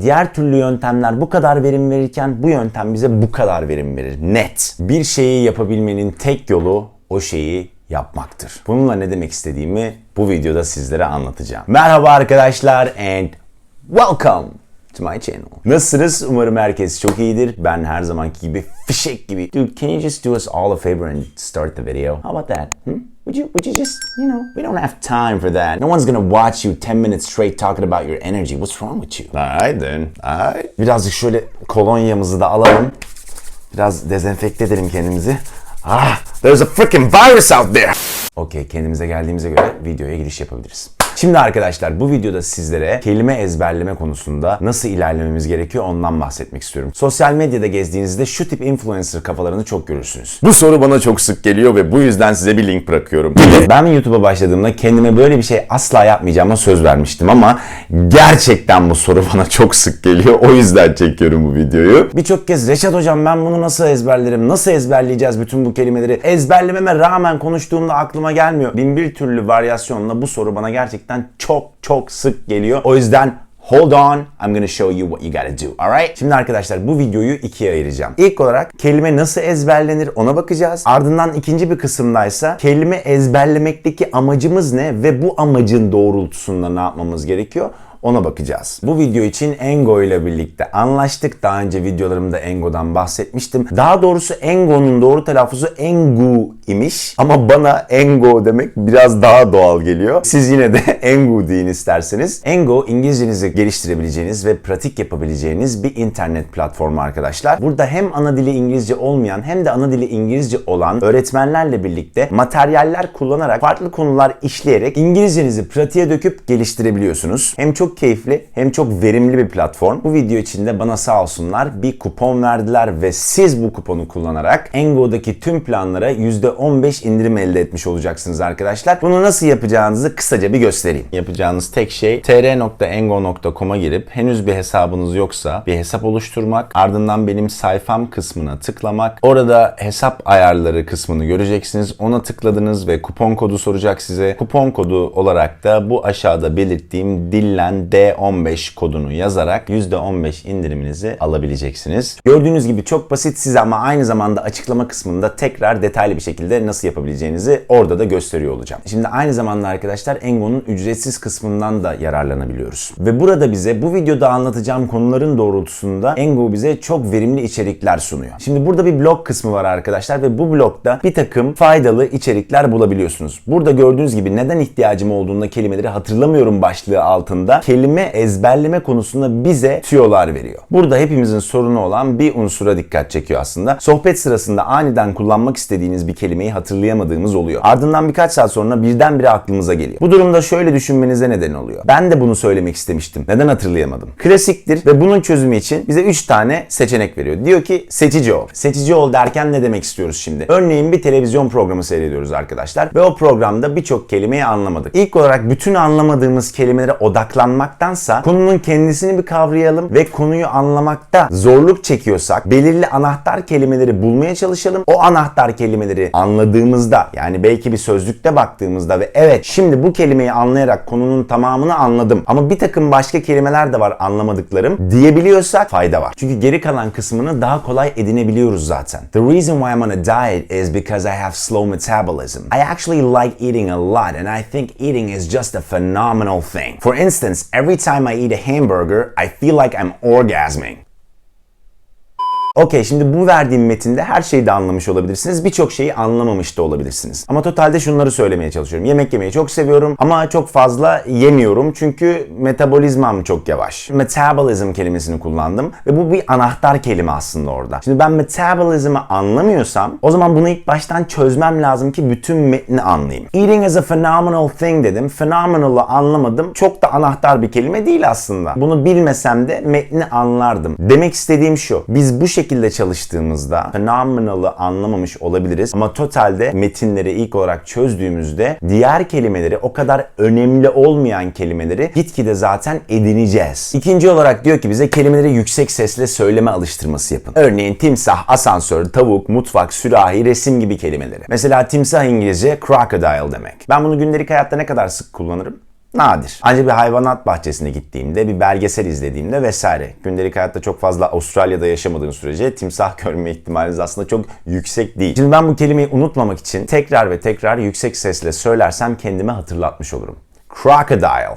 Diğer türlü yöntemler bu kadar verim verirken bu yöntem bize bu kadar verim verir. Net. Bir şeyi yapabilmenin tek yolu o şeyi yapmaktır. Bununla ne demek istediğimi bu videoda sizlere anlatacağım. Merhaba arkadaşlar and welcome to my channel. Nasılsınız? Umarım herkes çok iyidir. Ben her zamanki gibi fişek gibi. Dude, can you just do us all a favor and start the video? How about that? Hmm? Would you, would you just, you know, we don't have time for that. No one's gonna watch you 10 minutes straight talking about your energy. What's wrong with you? Alright then. Alright. Birazcık şöyle kolonyamızı da alalım. Biraz dezenfekte edelim kendimizi. Ah, there's a freaking virus out there. Okey, kendimize geldiğimize göre videoya giriş yapabiliriz. Şimdi arkadaşlar bu videoda sizlere kelime ezberleme konusunda nasıl ilerlememiz gerekiyor ondan bahsetmek istiyorum. Sosyal medyada gezdiğinizde şu tip influencer kafalarını çok görürsünüz. Bu soru bana çok sık geliyor ve bu yüzden size bir link bırakıyorum. Ben YouTube'a başladığımda kendime böyle bir şey asla yapmayacağıma söz vermiştim ama gerçekten bu soru bana çok sık geliyor. O yüzden çekiyorum bu videoyu. Birçok kez Reşat hocam ben bunu nasıl ezberlerim? Nasıl ezberleyeceğiz bütün bu kelimeleri? Ezberlememe rağmen konuştuğumda aklıma gelmiyor. Bin bir türlü varyasyonla bu soru bana gerçekten çok çok sık geliyor. O yüzden Hold on, I'm gonna show you what you gotta do. Alright? Şimdi arkadaşlar bu videoyu ikiye ayıracağım. İlk olarak kelime nasıl ezberlenir ona bakacağız. Ardından ikinci bir kısımdaysa kelime ezberlemekteki amacımız ne ve bu amacın doğrultusunda ne yapmamız gerekiyor? Ona bakacağız. Bu video için Engo ile birlikte anlaştık. Daha önce videolarımda Engo'dan bahsetmiştim. Daha doğrusu Engo'nun doğru telaffuzu Engu imiş. Ama bana Engo demek biraz daha doğal geliyor. Siz yine de Engu deyin isterseniz. Engo İngilizcenizi geliştirebileceğiniz ve pratik yapabileceğiniz bir internet platformu arkadaşlar. Burada hem ana dili İngilizce olmayan hem de ana dili İngilizce olan öğretmenlerle birlikte materyaller kullanarak farklı konular işleyerek İngilizcenizi pratiğe döküp geliştirebiliyorsunuz. Hem çok keyifli hem çok verimli bir platform. Bu video içinde bana sağ olsunlar bir kupon verdiler ve siz bu kuponu kullanarak Engo'daki tüm planlara %15 indirim elde etmiş olacaksınız arkadaşlar. Bunu nasıl yapacağınızı kısaca bir göstereyim. Yapacağınız tek şey tr.engo.com'a girip henüz bir hesabınız yoksa bir hesap oluşturmak, ardından benim sayfam kısmına tıklamak. Orada hesap ayarları kısmını göreceksiniz. Ona tıkladınız ve kupon kodu soracak size. Kupon kodu olarak da bu aşağıda belirttiğim dillen D15 kodunu yazarak %15 indiriminizi alabileceksiniz. Gördüğünüz gibi çok basit size ama aynı zamanda açıklama kısmında tekrar detaylı bir şekilde nasıl yapabileceğinizi orada da gösteriyor olacağım. Şimdi aynı zamanda arkadaşlar Engo'nun ücretsiz kısmından da yararlanabiliyoruz. Ve burada bize bu videoda anlatacağım konuların doğrultusunda Engo bize çok verimli içerikler sunuyor. Şimdi burada bir blog kısmı var arkadaşlar ve bu blogda bir takım faydalı içerikler bulabiliyorsunuz. Burada gördüğünüz gibi neden ihtiyacım olduğunda kelimeleri hatırlamıyorum başlığı altında kelime ezberleme konusunda bize tüyolar veriyor. Burada hepimizin sorunu olan bir unsura dikkat çekiyor aslında. Sohbet sırasında aniden kullanmak istediğiniz bir kelimeyi hatırlayamadığımız oluyor. Ardından birkaç saat sonra birdenbire aklımıza geliyor. Bu durumda şöyle düşünmenize neden oluyor. Ben de bunu söylemek istemiştim. Neden hatırlayamadım? Klasiktir ve bunun çözümü için bize 3 tane seçenek veriyor. Diyor ki seçici ol. Seçici ol derken ne demek istiyoruz şimdi? Örneğin bir televizyon programı seyrediyoruz arkadaşlar ve o programda birçok kelimeyi anlamadık. İlk olarak bütün anlamadığımız kelimelere odaklanmaktansa konunun kendisini bir kavrayalım ve konuyu anlamakta zorluk çekiyorsak belirli anahtar kelimeleri bulmaya çalışalım. O anahtar kelimeleri anladığımızda yani belki bir sözlükte baktığımızda ve evet şimdi bu kelimeyi anlayarak konunun tamamını anladım ama bir takım başka kelimeler de var anlamadıklarım diyebiliyorsak fayda var. Çünkü geri kalan kısmını daha kolay edinebiliyoruz zaten. The reason why I'm on a diet is because I have slow metabolism. I actually like eating a lot and I think eating is just a phenomenal thing. For instance, every time I eat a hamburger, I feel like I'm orgasming. Okey şimdi bu verdiğim metinde her şeyi de anlamış olabilirsiniz. Birçok şeyi anlamamış da olabilirsiniz. Ama totalde şunları söylemeye çalışıyorum. Yemek yemeyi çok seviyorum ama çok fazla yemiyorum çünkü metabolizmam çok yavaş. Metabolism kelimesini kullandım ve bu bir anahtar kelime aslında orada. Şimdi ben metabolizm'i anlamıyorsam o zaman bunu ilk baştan çözmem lazım ki bütün metni anlayayım. Eating is a phenomenal thing dedim. Phenomenal'ı anlamadım. Çok da anahtar bir kelime değil aslında. Bunu bilmesem de metni anlardım. Demek istediğim şu. Biz bu şekilde çalıştığımızda phenomenal'ı anlamamış olabiliriz ama totalde metinleri ilk olarak çözdüğümüzde diğer kelimeleri o kadar önemli olmayan kelimeleri gitgide zaten edineceğiz. İkinci olarak diyor ki bize kelimeleri yüksek sesle söyleme alıştırması yapın. Örneğin timsah, asansör, tavuk, mutfak, sürahi, resim gibi kelimeleri. Mesela timsah İngilizce crocodile demek. Ben bunu gündelik hayatta ne kadar sık kullanırım? Nadir. Ancak bir hayvanat bahçesine gittiğimde, bir belgesel izlediğimde vesaire. Gündelik hayatta çok fazla Avustralya'da yaşamadığın sürece timsah görme ihtimaliniz aslında çok yüksek değil. Şimdi ben bu kelimeyi unutmamak için tekrar ve tekrar yüksek sesle söylersem kendime hatırlatmış olurum. Crocodile.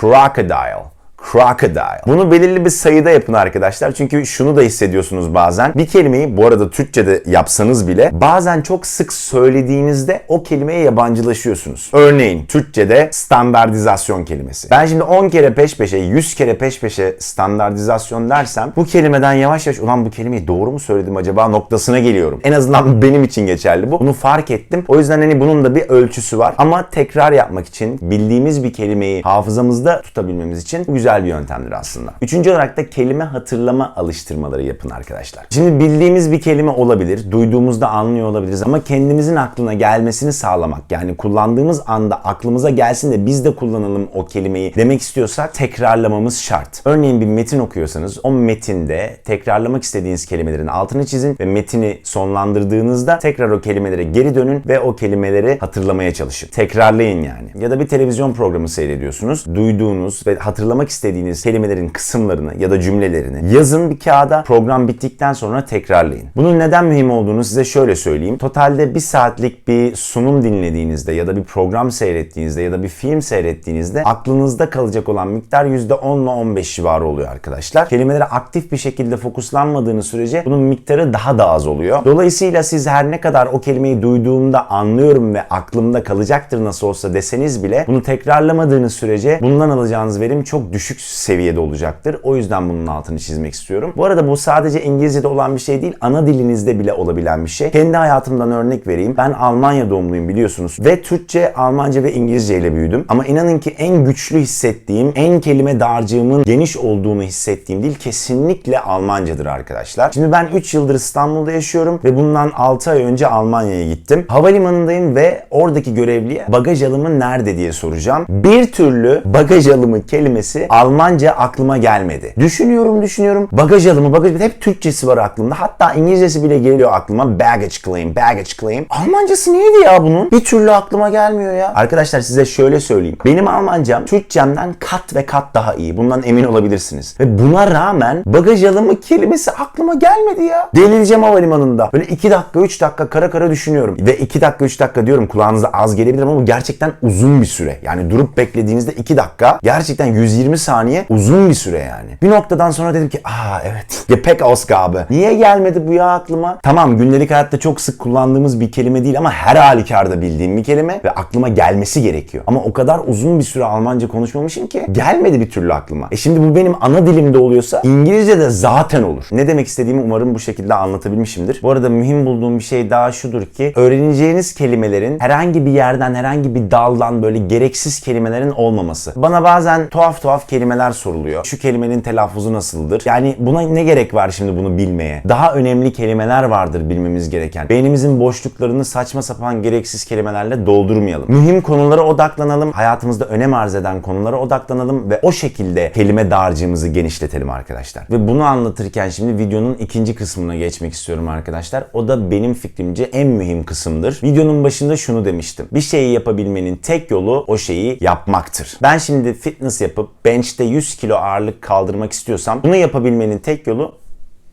Crocodile. Crocodile. Bunu belirli bir sayıda yapın arkadaşlar. Çünkü şunu da hissediyorsunuz bazen. Bir kelimeyi bu arada Türkçe'de yapsanız bile bazen çok sık söylediğinizde o kelimeye yabancılaşıyorsunuz. Örneğin Türkçe'de standartizasyon kelimesi. Ben şimdi 10 kere peş peşe, 100 kere peş peşe standartizasyon dersem bu kelimeden yavaş yavaş ulan bu kelimeyi doğru mu söyledim acaba noktasına geliyorum. En azından benim için geçerli bu. Bunu fark ettim. O yüzden hani bunun da bir ölçüsü var. Ama tekrar yapmak için bildiğimiz bir kelimeyi hafızamızda tutabilmemiz için bu güzel bir yöntemdir aslında. Üçüncü olarak da kelime hatırlama alıştırmaları yapın arkadaşlar. Şimdi bildiğimiz bir kelime olabilir, duyduğumuzda anlıyor olabiliriz ama kendimizin aklına gelmesini sağlamak yani kullandığımız anda aklımıza gelsin de biz de kullanalım o kelimeyi demek istiyorsak tekrarlamamız şart. Örneğin bir metin okuyorsanız o metinde tekrarlamak istediğiniz kelimelerin altını çizin ve metini sonlandırdığınızda tekrar o kelimelere geri dönün ve o kelimeleri hatırlamaya çalışın. Tekrarlayın yani. Ya da bir televizyon programı seyrediyorsunuz. Duyduğunuz ve hatırlamak istediğiniz kelimelerin kısımlarını ya da cümlelerini yazın bir kağıda. Program bittikten sonra tekrarlayın. Bunun neden mühim olduğunu size şöyle söyleyeyim. Totalde bir saatlik bir sunum dinlediğinizde ya da bir program seyrettiğinizde ya da bir film seyrettiğinizde aklınızda kalacak olan miktar %10 ile 15 civarı oluyor arkadaşlar. Kelimelere aktif bir şekilde fokuslanmadığınız sürece bunun miktarı daha da az oluyor. Dolayısıyla siz her ne kadar o kelimeyi duyduğumda anlıyorum ve aklımda kalacaktır nasıl olsa deseniz bile bunu tekrarlamadığınız sürece bundan alacağınız verim çok düşük seviyede olacaktır. O yüzden bunun altını çizmek istiyorum. Bu arada bu sadece İngilizce'de olan bir şey değil, ana dilinizde bile olabilen bir şey. Kendi hayatımdan örnek vereyim. Ben Almanya doğumluyum biliyorsunuz ve Türkçe, Almanca ve İngilizce ile büyüdüm. Ama inanın ki en güçlü hissettiğim, en kelime dağarcığımın geniş olduğunu hissettiğim dil kesinlikle Almancadır arkadaşlar. Şimdi ben 3 yıldır İstanbul'da yaşıyorum ve bundan 6 ay önce Almanya'ya gittim. Havalimanındayım ve oradaki görevliye bagaj alımı nerede diye soracağım. Bir türlü bagaj alımı kelimesi Almanca aklıma gelmedi. Düşünüyorum düşünüyorum. Bagaj alımı, bagaj hep Türkçesi var aklımda. Hatta İngilizcesi bile geliyor aklıma. Baggage claim, baggage claim. Almancası neydi ya bunun? Bir türlü aklıma gelmiyor ya. Arkadaşlar size şöyle söyleyeyim. Benim Almancam Türkçemden kat ve kat daha iyi. Bundan emin olabilirsiniz. Ve buna rağmen bagaj alımı kelimesi aklıma gelmedi ya. Delireceğim havalimanında. Böyle 2 dakika 3 dakika kara kara düşünüyorum. Ve 2 dakika 3 dakika diyorum kulağınıza az gelebilir ama bu gerçekten uzun bir süre. Yani durup beklediğinizde 2 dakika gerçekten 120 saniye uzun bir süre yani. Bir noktadan sonra dedim ki aa evet Gepäckausgabe. Niye gelmedi bu ya aklıma? Tamam gündelik hayatta çok sık kullandığımız bir kelime değil ama her halükarda bildiğim bir kelime ve aklıma gelmesi gerekiyor. Ama o kadar uzun bir süre Almanca konuşmamışım ki gelmedi bir türlü aklıma. E şimdi bu benim ana dilimde oluyorsa İngilizce de zaten olur. Ne demek istediğimi umarım bu şekilde anlatabilmişimdir. Bu arada mühim bulduğum bir şey daha şudur ki öğreneceğiniz kelimelerin herhangi bir yerden herhangi bir daldan böyle gereksiz kelimelerin olmaması. Bana bazen tuhaf tuhaf kelimeler soruluyor. Şu kelimenin telaffuzu nasıldır? Yani buna ne gerek var şimdi bunu bilmeye? Daha önemli kelimeler vardır bilmemiz gereken. Beynimizin boşluklarını saçma sapan gereksiz kelimelerle doldurmayalım. Mühim konulara odaklanalım. Hayatımızda önem arz eden konulara odaklanalım ve o şekilde kelime dağarcığımızı genişletelim arkadaşlar. Ve bunu anlatırken şimdi videonun ikinci kısmına geçmek istiyorum arkadaşlar. O da benim fikrimce en mühim kısımdır. Videonun başında şunu demiştim. Bir şeyi yapabilmenin tek yolu o şeyi yapmaktır. Ben şimdi fitness yapıp bench'te 100 kilo ağırlık kaldırmak istiyorsam bunu yapabilmenin tek yolu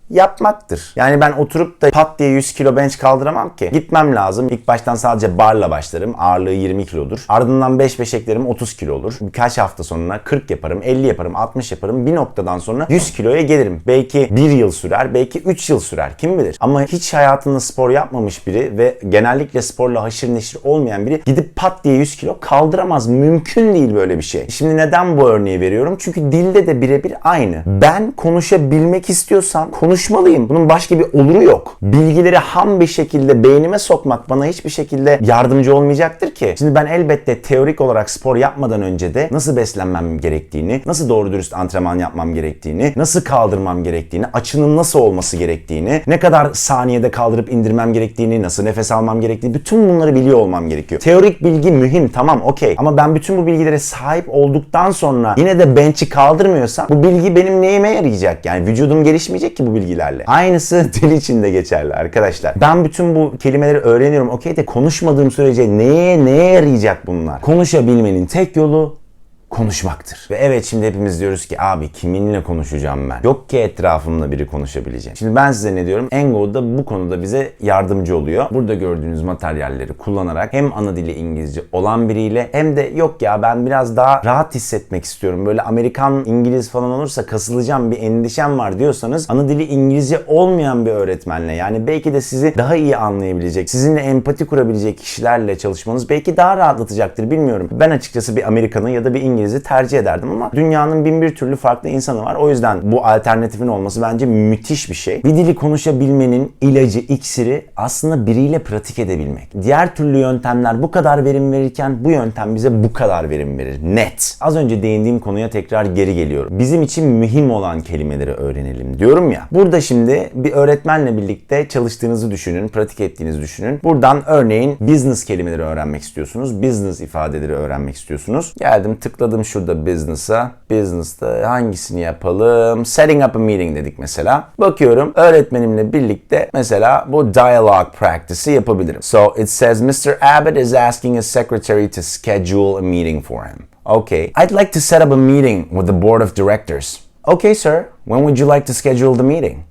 yapmaktır. Yani ben oturup da pat diye 100 kilo bench kaldıramam ki. Gitmem lazım. İlk baştan sadece barla başlarım. Ağırlığı 20 kilodur. Ardından 5 5 eklerim 30 kilo olur. Birkaç hafta sonra 40 yaparım, 50 yaparım, 60 yaparım. Bir noktadan sonra 100 kiloya gelirim. Belki 1 yıl sürer, belki 3 yıl sürer. Kim bilir? Ama hiç hayatında spor yapmamış biri ve genellikle sporla haşır neşir olmayan biri gidip pat diye 100 kilo kaldıramaz. Mümkün değil böyle bir şey. Şimdi neden bu örneği veriyorum? Çünkü dilde de birebir aynı. Ben konuşabilmek istiyorsam konuş konuşmalıyım. Bunun başka bir oluru yok. Bilgileri ham bir şekilde beynime sokmak bana hiçbir şekilde yardımcı olmayacaktır ki. Şimdi ben elbette teorik olarak spor yapmadan önce de nasıl beslenmem gerektiğini, nasıl doğru dürüst antrenman yapmam gerektiğini, nasıl kaldırmam gerektiğini, açının nasıl olması gerektiğini, ne kadar saniyede kaldırıp indirmem gerektiğini, nasıl nefes almam gerektiğini bütün bunları biliyor olmam gerekiyor. Teorik bilgi mühim tamam okey ama ben bütün bu bilgilere sahip olduktan sonra yine de bench'i kaldırmıyorsam bu bilgi benim neyime yarayacak? Yani vücudum gelişmeyecek ki bu bilgi bilgilerle. Aynısı dil için de geçerli arkadaşlar. Ben bütün bu kelimeleri öğreniyorum okey de konuşmadığım sürece neye neye yarayacak bunlar? Konuşabilmenin tek yolu konuşmaktır. Ve evet şimdi hepimiz diyoruz ki abi kiminle konuşacağım ben? Yok ki etrafımda biri konuşabileceğim. Şimdi ben size ne diyorum? Engo da bu konuda bize yardımcı oluyor. Burada gördüğünüz materyalleri kullanarak hem ana dili İngilizce olan biriyle hem de yok ya ben biraz daha rahat hissetmek istiyorum. Böyle Amerikan İngiliz falan olursa kasılacağım bir endişem var diyorsanız ana dili İngilizce olmayan bir öğretmenle yani belki de sizi daha iyi anlayabilecek, sizinle empati kurabilecek kişilerle çalışmanız belki daha rahatlatacaktır bilmiyorum. Ben açıkçası bir Amerikan'ı ya da bir İngiliz'i tercih ederdim ama dünyanın bin bir türlü farklı insanı var. O yüzden bu alternatifin olması bence müthiş bir şey. Bir dili konuşabilmenin ilacı, iksiri aslında biriyle pratik edebilmek. Diğer türlü yöntemler bu kadar verim verirken bu yöntem bize bu kadar verim verir. Net. Az önce değindiğim konuya tekrar geri geliyorum. Bizim için mühim olan kelimeleri öğrenelim diyorum ya. Burada şimdi bir öğretmenle birlikte çalıştığınızı düşünün, pratik ettiğinizi düşünün. Buradan örneğin business kelimeleri öğrenmek istiyorsunuz. Business ifadeleri öğrenmek istiyorsunuz. Geldim tıkladım şurada business'a. Business'ta hangisini yapalım? Setting up a meeting dedik mesela. Bakıyorum öğretmenimle birlikte mesela bu dialogue practice'i yapabilirim. So it says Mr. Abbott is asking his secretary to schedule a meeting for him. Okay, I'd like to set up a meeting with the board of directors. Okay, sir. When would you like to schedule the meeting?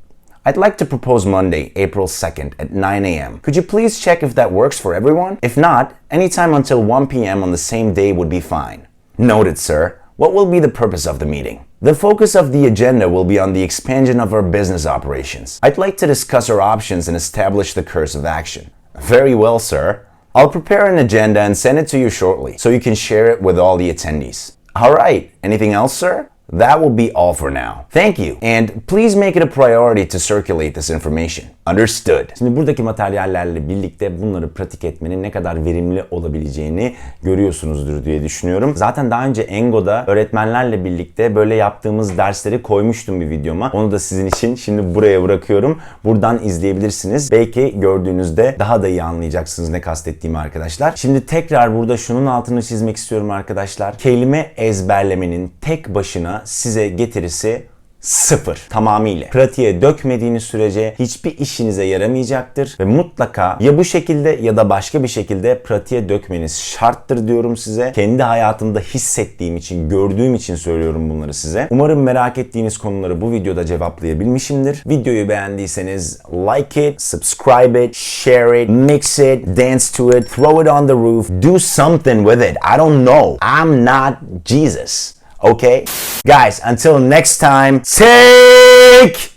I'd like to propose Monday, April 2nd at 9 a.m. Could you please check if that works for everyone? If not, anytime until 1 p.m. on the same day would be fine. Noted, sir. What will be the purpose of the meeting? The focus of the agenda will be on the expansion of our business operations. I'd like to discuss our options and establish the course of action. Very well, sir. I'll prepare an agenda and send it to you shortly so you can share it with all the attendees. All right. Anything else, sir? That will be all for now. Thank you, and please make it a priority to circulate this information. Understood. Şimdi buradaki materyallerle birlikte bunları pratik etmenin ne kadar verimli olabileceğini görüyorsunuzdur diye düşünüyorum. Zaten daha önce Engo'da öğretmenlerle birlikte böyle yaptığımız dersleri koymuştum bir videoma. Onu da sizin için şimdi buraya bırakıyorum. Buradan izleyebilirsiniz. Belki gördüğünüzde daha da iyi anlayacaksınız ne kastettiğimi arkadaşlar. Şimdi tekrar burada şunun altını çizmek istiyorum arkadaşlar. Kelime ezberlemenin tek başına size getirisi sıfır tamamıyla. Pratiğe dökmediğiniz sürece hiçbir işinize yaramayacaktır ve mutlaka ya bu şekilde ya da başka bir şekilde pratiğe dökmeniz şarttır diyorum size. Kendi hayatımda hissettiğim için, gördüğüm için söylüyorum bunları size. Umarım merak ettiğiniz konuları bu videoda cevaplayabilmişimdir. Videoyu beğendiyseniz like it, subscribe it, share it, mix it, dance to it, throw it on the roof, do something with it. I don't know. I'm not Jesus. Okay? Guys, until next time, take